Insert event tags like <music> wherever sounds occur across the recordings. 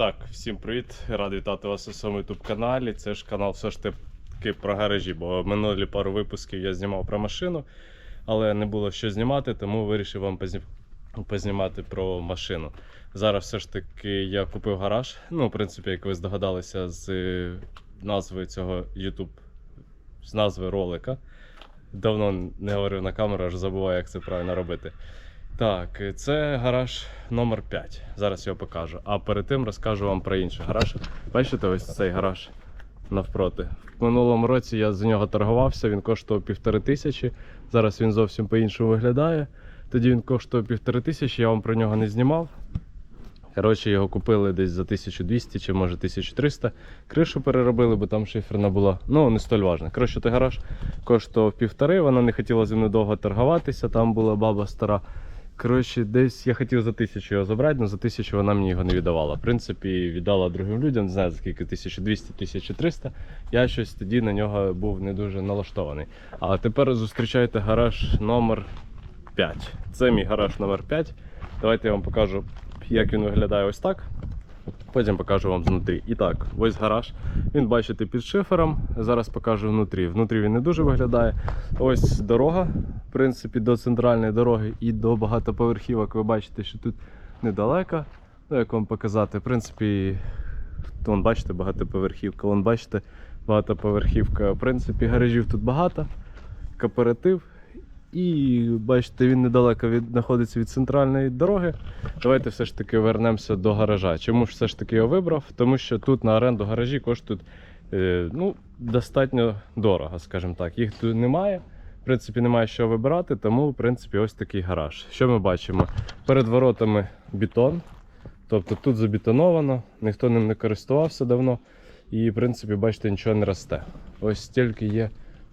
Так, всім привіт! Радий вітати вас у своєму youtube каналі. Це ж канал все ж таки про гаражі, бо минулі пару випусків я знімав про машину, але не було що знімати, тому вирішив вам позні- познімати про машину. Зараз все ж таки я купив гараж. Ну, в принципі, як ви здогадалися з назви цього YouTube, з назви ролика. Давно не говорив на камеру, аж забуваю, як це правильно робити. Так, це гараж номер 5. Зараз його покажу. А перед тим розкажу вам про інший гараж. Бачите, ось цей гараж навпроти. В минулому році я за нього торгувався, він коштував півтори тисячі. Зараз він зовсім по-іншому виглядає. Тоді він коштував півтори тисячі, я вам про нього не знімав. Коротше, його купили десь за 1200 чи може 1300. Кришу переробили, бо там шиферна була. Ну, не столь важно. Коротше, той гараж коштував півтори, вона не хотіла зі мною довго торгуватися, там була баба стара. Коротше, десь я хотів за тисячу його забрати, але за тисячу вона мені його не віддавала. В принципі, віддала другим людям, не знаю скільки 1200-1300. Я щось тоді на нього був не дуже налаштований. А тепер зустрічайте гараж номер 5. Це мій гараж номер 5. Давайте я вам покажу, як він виглядає ось так. Потім покажу вам знутрі. І так, ось гараж. Він бачите під шифером. Зараз покажу внутрі. Внутрі він не дуже виглядає. Ось дорога, в принципі, до центральної дороги і до багатоповерхівок. Ви бачите, що тут недалеко. Ну, як вам показати, в принципі, вон бачите, багатоповерхівка. Вон бачите, багатоповерхівка. В принципі, гаражів тут багато. Кооператив. І бачите, він недалеко від, знаходиться від центральної дороги. Давайте все ж таки вернемося до гаража. Чому ж все ж таки його вибрав? Тому що тут на оренду гаражі коштують е, ну, достатньо дорого, скажімо так. Їх тут немає. В принципі, немає що вибирати, тому в принципі ось такий гараж. Що ми бачимо? Перед воротами бетон. Тобто тут забетоновано, ніхто ним не користувався давно. І, в принципі, бачите, нічого не росте. Ось тільки є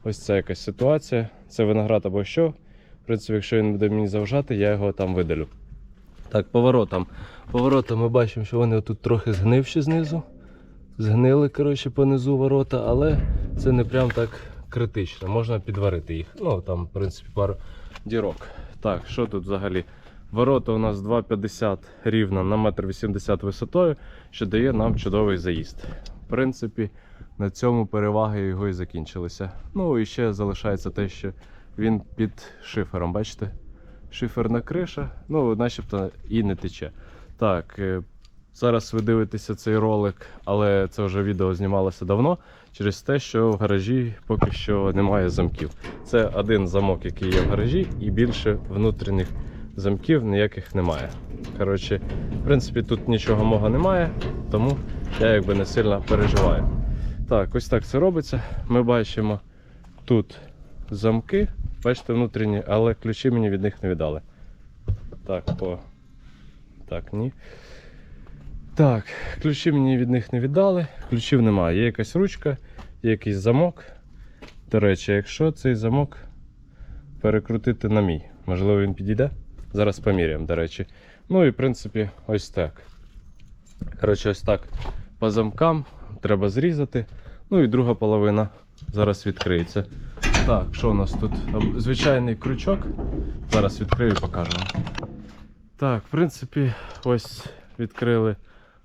ось ця якась ситуація. Це виноград або що. В принципі, якщо він буде мені заважати, я його там видалю. Так, поворотам. Поворотам ми бачимо, що вони тут трохи згнивші знизу. Згнили, коротше, понизу ворота, але це не прям так критично. Можна підварити їх. Ну, там, в принципі, пару дірок. Так, що тут взагалі? Ворота у нас 2,50 рівно на 1,80 м висотою, що дає нам чудовий заїзд. В принципі, на цьому переваги його і закінчилися. Ну і ще залишається те, що він під шифером, бачите? Шиферна криша, ну, начебто і не тече. Так, е, зараз ви дивитеся цей ролик, але це вже відео знімалося давно через те, що в гаражі поки що немає замків. Це один замок, який є в гаражі, і більше внутрішніх замків ніяких немає. Коротше, в принципі, тут нічого мого немає, тому я якби не сильно переживаю. Так, ось так це робиться. Ми бачимо тут замки, бачите, внутрішні, але ключі мені від них не віддали. Так, по. Так, ні. Так, ключі мені від них не віддали, ключів немає. Є якась ручка, є якийсь замок. До речі, якщо цей замок перекрутити на мій, можливо, він підійде. Зараз поміряємо, до речі. Ну і в принципі, ось так. Коротше, ось так по замкам треба зрізати. Ну і друга половина зараз відкриється. Так, що у нас тут? Звичайний крючок. Зараз відкрию і покажу. Так, в принципі, ось відкрили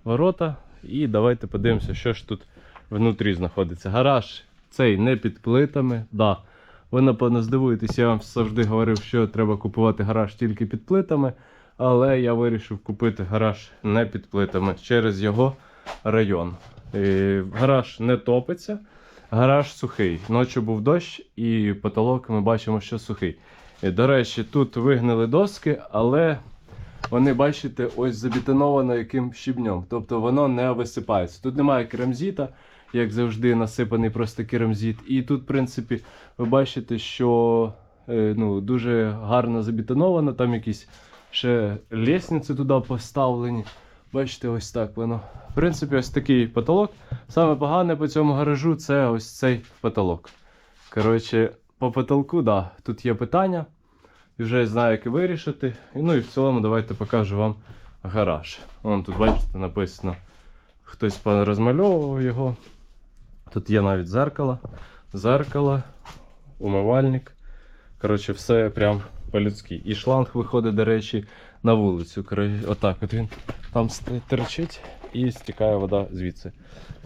ворота. І давайте подивимося, що ж тут внутрі знаходиться. Гараж цей не під плитами. Да. Ви, напевно, здивуєтесь, я вам завжди говорив, що треба купувати гараж тільки під плитами. Але я вирішив купити гараж не під плитами через його район. Е, Гараж не топиться, гараж сухий. Ночі був дощ, і потолок ми бачимо, що сухий. Е, До речі, тут вигнили доски, але вони, бачите, ось забетоновано яким щебнем. Тобто воно не висипається. Тут немає керамзіта, як завжди, насипаний просто керамзіт. І тут, в принципі, ви бачите, що е, ну, дуже гарно забетоновано, там якісь ще лісниці туди поставлені. Бачите, ось так воно. В принципі, ось такий потолок. Саме погане по цьому гаражу це ось цей потолок. Коротше, по потолку, да, тут є питання. І вже знаю, як вирішити. Ну і в цілому давайте покажу вам гараж. Вон тут, бачите, написано. Хтось розмальовував його. Тут є навіть зеркало. Зеркало, умивальник. Коротше, все прям по-людськи. І шланг виходить, до речі, на вулицю. Отак от він там торчить. і стікає вода звідси.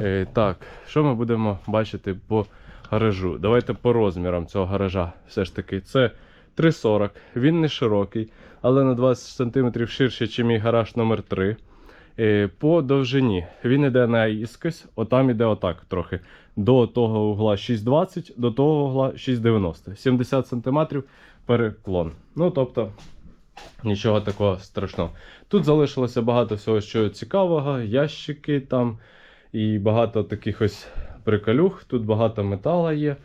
Е, так, що ми будемо бачити по гаражу? Давайте по розмірам цього гаража. Все ж таки, це 3,40. Він не широкий, але на 20 см ширше, ніж мій гараж номер 3 Е, По довжині він іде на іскось, отам іде отак трохи. До того угла 6,20, до того угла 6,90. 70 см переклон. Ну, тобто, нічого такого страшного. Тут залишилося багато всього, що цікавого, ящики там і багато таких ось приколюх. Тут багато метала є.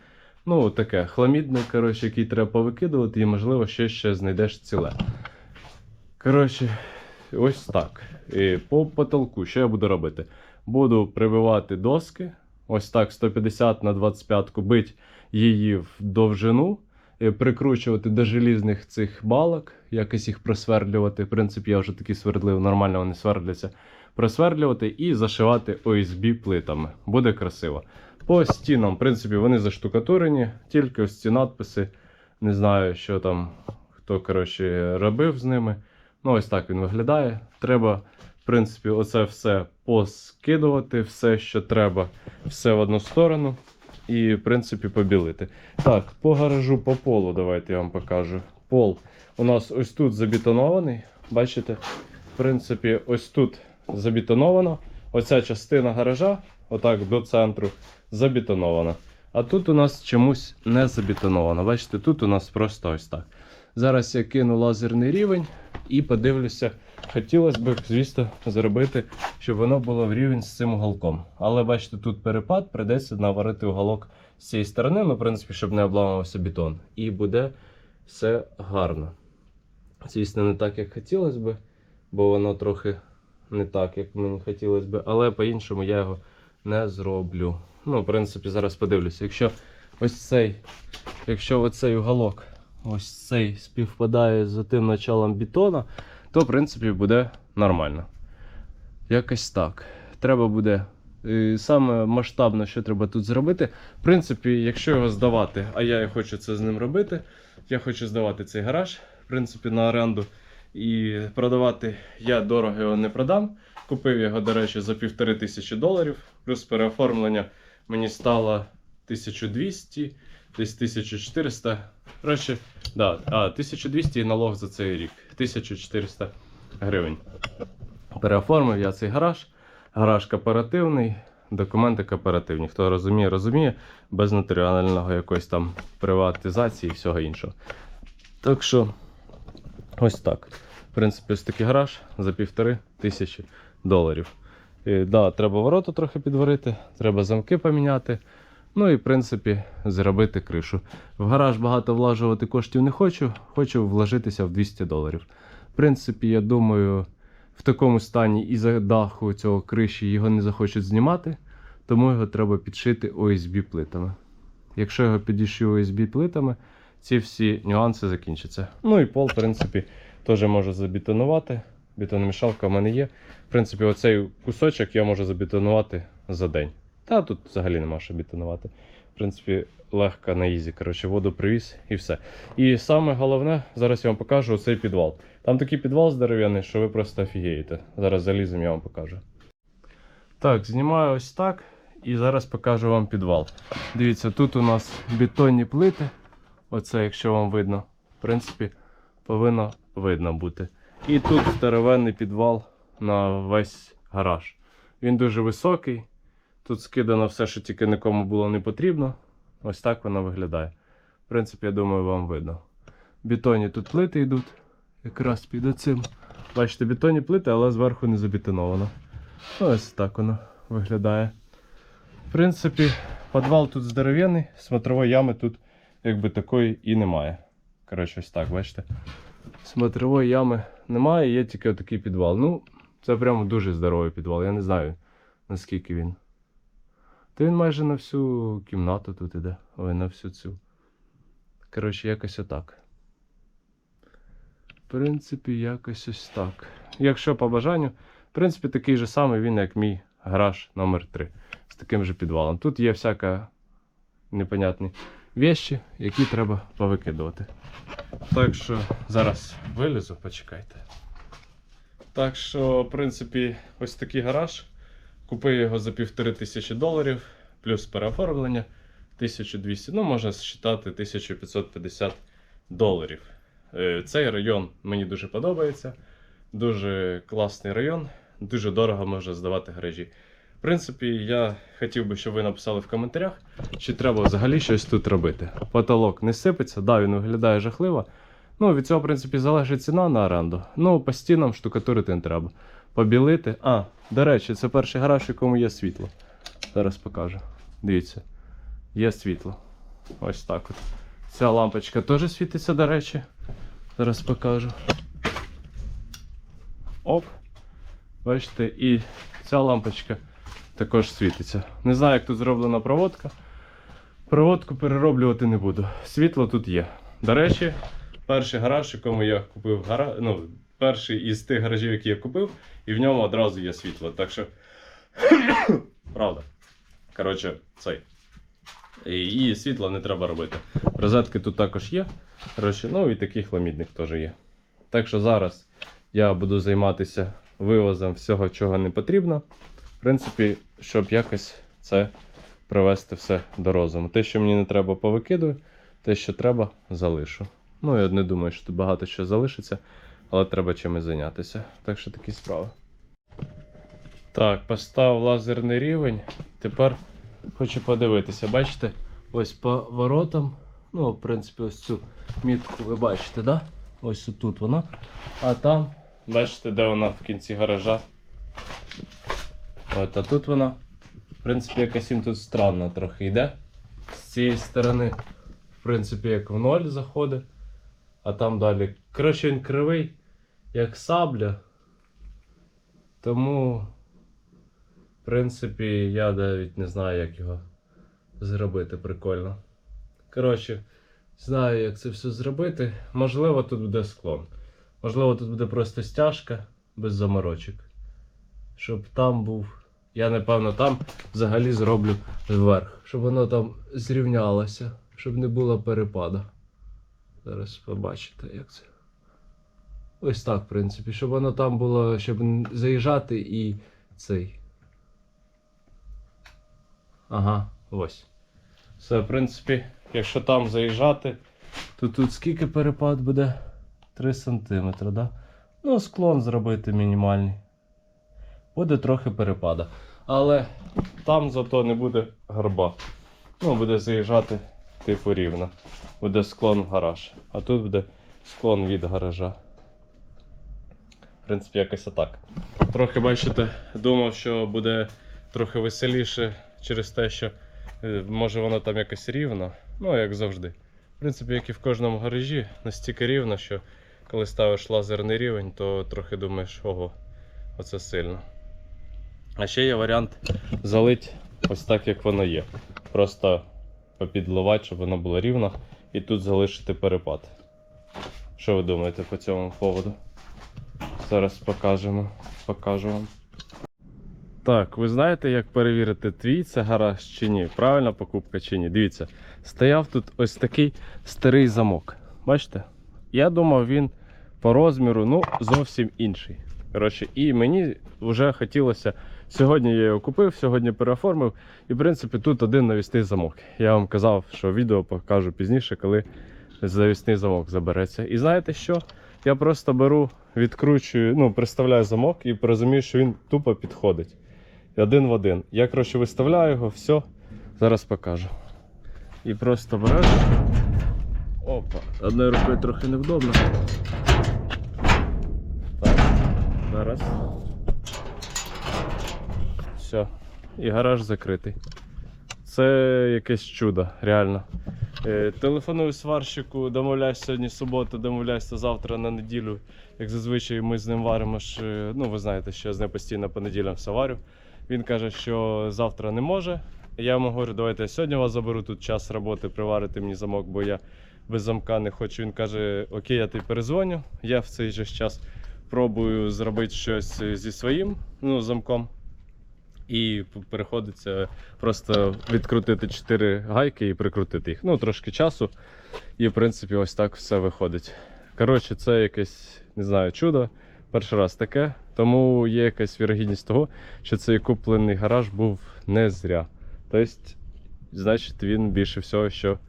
Ну, таке хламідне, коротше, який треба повикидувати, і, можливо, ще ще знайдеш ціле. Коротше, ось так. І по потолку, що я буду робити? Буду прибивати доски, ось так, 150 на 25 бить її в довжину, прикручувати до желізних цих балок, якось їх просвердлювати. В принципі, я вже такі свердлив, нормально вони свердляться. Просвердлювати і зашивати OSB плитами. Буде красиво. По стінам, в принципі, вони заштукатурені, тільки ось ці надписи. Не знаю, що там хто коротше, робив з ними. Ну, ось так він виглядає. Треба, в принципі, оце все поскидувати, все, що треба, все в одну сторону. І, в принципі, побілити. Так, по гаражу, по полу, давайте я вам покажу. Пол у нас ось тут забетонований. Бачите? В принципі, ось тут забетоновано. Оця частина гаража, отак до центру, забетонована. А тут у нас чомусь не забетоновано. Бачите, тут у нас просто ось так. Зараз я кину лазерний рівень і подивлюся. Хотілося б, звісно, зробити, щоб воно було в рівень з цим уголком. Але бачите, тут перепад, придеться наварити уголок з цієї сторони, ну, в принципі, щоб не обламувався бетон. І буде все гарно. Звісно, не так, як хотілося б, бо воно трохи не так, як мені хотілося б, але по-іншому я його не зроблю. Ну, в принципі, зараз подивлюся. Якщо ось цей, якщо оцей уголок, ось цей співпадає з тим началом бетона, то в принципі буде нормально. Якось так. Треба буде. е, Саме масштабно, що треба тут зробити. В принципі, якщо його здавати, а я і хочу це з ним робити, я хочу здавати цей гараж, в принципі, на оренду. І продавати я дорого його не продам. Купив його, до речі, за півтори тисячі доларів. Плюс переоформлення мені стало 1200, десь 1400. Коротше, да, а, 1200 і налог за цей рік. 1400 гривень. Переоформив я цей гараж. Гараж кооперативний, документи кооперативні. Хто розуміє, розуміє, без нотаріального якоїсь там приватизації і всього іншого. Так що, ось так. В принципі, ось такий гараж за півтори тисячі доларів. І, да, треба ворота трохи підварити, треба замки поміняти. Ну і в принципі зробити кришу. В гараж багато влажувати коштів не хочу, хочу вложитися в 200 доларів. В принципі, я думаю, в такому стані і за даху цього криші його не захочуть знімати, тому його треба підшити OSB плитами. Якщо його підішию OSB плитами, ці всі нюанси закінчаться. Ну і пол, в принципі, теж можу забетонувати. Бетономішалка в мене є. В принципі, оцей кусочок я можу забетонувати за день. Та тут взагалі нема що бетонувати. В принципі, легко на ізі. Коротше, воду привіз і все. І саме головне, зараз я вам покажу оцей підвал. Там такий підвал здоров'яний, що ви просто офігієте. Зараз залізем, я вам покажу. Так, знімаю ось так. І зараз покажу вам підвал. Дивіться, тут у нас бетонні плити. Оце, якщо вам видно, в принципі, повинно видно бути. І тут здоровенний підвал на весь гараж. Він дуже високий. Тут скидано все, що тільки нікому було не потрібно. Ось так воно виглядає. В принципі, я думаю, вам видно. Бетонні тут плити йдуть. Якраз під оцим. Бачите, бетонні плити, але зверху не забетоновано. Ну, ось так воно виглядає. В принципі, підвал тут здоровенний, смотрової ями тут якби такої і немає. Коротше, ось так, бачите. Смотрової ями немає, є тільки отакий підвал. Ну, це прямо дуже здоровий підвал. Я не знаю, наскільки він. Та він майже на всю кімнату тут іде. Ой, на всю цю. Коротше, якось отак. В принципі, якось ось так. Якщо по бажанню, в принципі, такий же самий він, як мій гараж номер 3 з таким же підвалом. Тут є всяка непонятні вещі, які треба повикидувати. Так що зараз вилізу, почекайте. Так що, в принципі, ось такий гараж. Купив його за півтори тисячі доларів, плюс переоформлення 1200, ну можна считати 1550 доларів. Е, Цей район мені дуже подобається. Дуже класний район, дуже дорого можна здавати гаражі. В принципі, я хотів би, щоб ви написали в коментарях, чи треба взагалі щось тут робити. Потолок не сипеться, да, він виглядає жахливо. Ну, від цього, в принципі, залежить ціна на оренду. Ну, по стінам штукатурити не треба. Побілити. А, до речі, це перший гараж, в якому є світло. Зараз покажу. Дивіться, є світло. Ось так от. Ця лампочка теж світиться, до речі. Зараз покажу. Оп. Бачите, і ця лампочка також світиться. Не знаю, як тут зроблена проводка. Проводку перероблювати не буду. Світло тут є. До речі, перший гараж, якому я купив гара... ну, перший із тих гаражів, які я купив, і в ньому одразу є світло. Так що. <coughs> Правда. Коротше, цей. І, і світла не треба робити. Розетки тут також є. Коротше, ну і такий хламідник теж є. Так що зараз я буду займатися вивозом всього, чого не потрібно. В принципі, щоб якось це привести все до розуму. Те, що мені не треба, повикидую, те, що треба, залишу. Ну, я не думаю, що тут багато що залишиться, але треба чимось зайнятися. Так що такі справи. Так, поставив лазерний рівень. Тепер хочу подивитися. Бачите, ось по воротам. Ну, в принципі, ось цю мітку ви бачите, да? Ось тут вона. А там, бачите, де вона в кінці гаража. От, а тут вона, в принципі, якась їм тут странно трохи йде. З цієї сторони, в принципі, як в ноль заходить. А там далі. Коротше, він кривий, як сабля. Тому, в принципі, я навіть не знаю, як його зробити прикольно. Коротше, знаю, як це все зробити. Можливо, тут буде склон. Можливо, тут буде просто стяжка без заморочок. Щоб там був. Я напевно там взагалі зроблю вверх, щоб воно там зрівнялося, щоб не було перепада. Зараз побачите, як це. Ось так, в принципі, щоб воно там було, щоб заїжджати і цей. Ага, ось. Все, в принципі, якщо там заїжджати, то тут скільки перепад буде? 3 см, да? Ну, склон зробити мінімальний. Буде трохи перепада. Але там зато не буде гарба. Ну, буде заїжджати типу рівно. Буде склон в гараж. А тут буде склон від гаража. В принципі, якось отак. Трохи, бачите, думав, що буде трохи веселіше через те, що е, може воно там якось рівно. Ну, як завжди. В принципі, як і в кожному гаражі, настільки рівно, що коли ставиш лазерний рівень, то трохи думаєш, ого, оце сильно. А ще є варіант залить ось так, як воно є. Просто попідливати, щоб воно було рівно, і тут залишити перепад. Що ви думаєте по цьому поводу? Зараз покажемо. Покажу вам. Так, ви знаєте, як перевірити, твій це гараж чи ні? Правильна покупка чи ні? Дивіться, стояв тут ось такий старий замок. Бачите? Я думав, він по розміру ну, зовсім інший. Коротше, і мені вже хотілося. Сьогодні я його купив, сьогодні переоформив. І в принципі тут один навісний замок. Я вам казав, що відео покажу пізніше, коли завісний замок забереться. І знаєте що? Я просто беру, відкручую, ну, приставляю замок і розумію, що він тупо підходить. Один в один. Я, коротше, виставляю його, все. Зараз покажу. І просто береш. Опа. Одною рукою трохи невдобно. Так, зараз. Все. І гараж закритий. Це якесь чудо, реально. Е, телефоную сварщику, домовляюсь сьогодні субота, домовляюся завтра на неділю. Як зазвичай ми з ним варимо ж, е, ну ви знаєте, що я з ним постійно по неділям все варю. Він каже, що завтра не може. Я йому говорю, давайте я сьогодні вас заберу тут час роботи, приварити мені замок, бо я без замка не хочу. Він каже, окей, я тобі перезвоню. Я в цей же час пробую зробити щось зі своїм ну, замком. І переходиться просто відкрутити 4 гайки і прикрутити їх. Ну, трошки часу. І, в принципі, ось так все виходить. Коротше, це якесь, не знаю, чудо. Перший раз таке. Тому є якась вірогідність того, що цей куплений гараж був не зря. Тобто, значить, він більше всього, що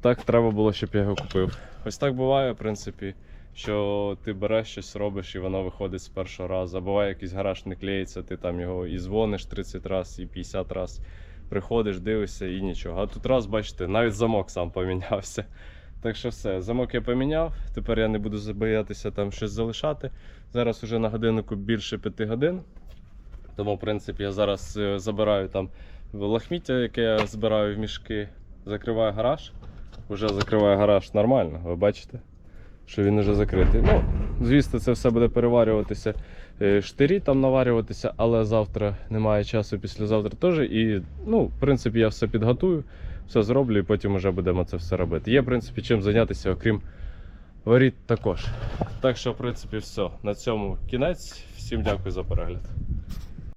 так треба було, щоб я його купив. Ось так буває, в принципі, що ти береш щось, робиш, і воно виходить з першого разу. А буває, якийсь гараж не клеїться, ти там його і дзвониш 30 разів, і 50 разів. Приходиш, дивишся і нічого. А тут раз, бачите, навіть замок сам помінявся. Так що все, замок я поміняв. Тепер я не буду боятися там щось залишати. Зараз уже на годиннику більше 5 годин. Тому, в принципі, я зараз е, забираю там лахміття, яке я збираю в мішки, закриваю гараж. Уже закриваю гараж нормально, ви бачите, що він вже закритий. Ну, звісно, це все буде переварюватися. е, Штирі там наварюватися, але завтра немає часу, післязавтра теж. І, ну, в принципі, я все підготую, все зроблю і потім вже будемо це все робити. Є, в принципі, чим зайнятися, окрім воріт також. Так що, в принципі, все. На цьому кінець. Всім дякую за перегляд.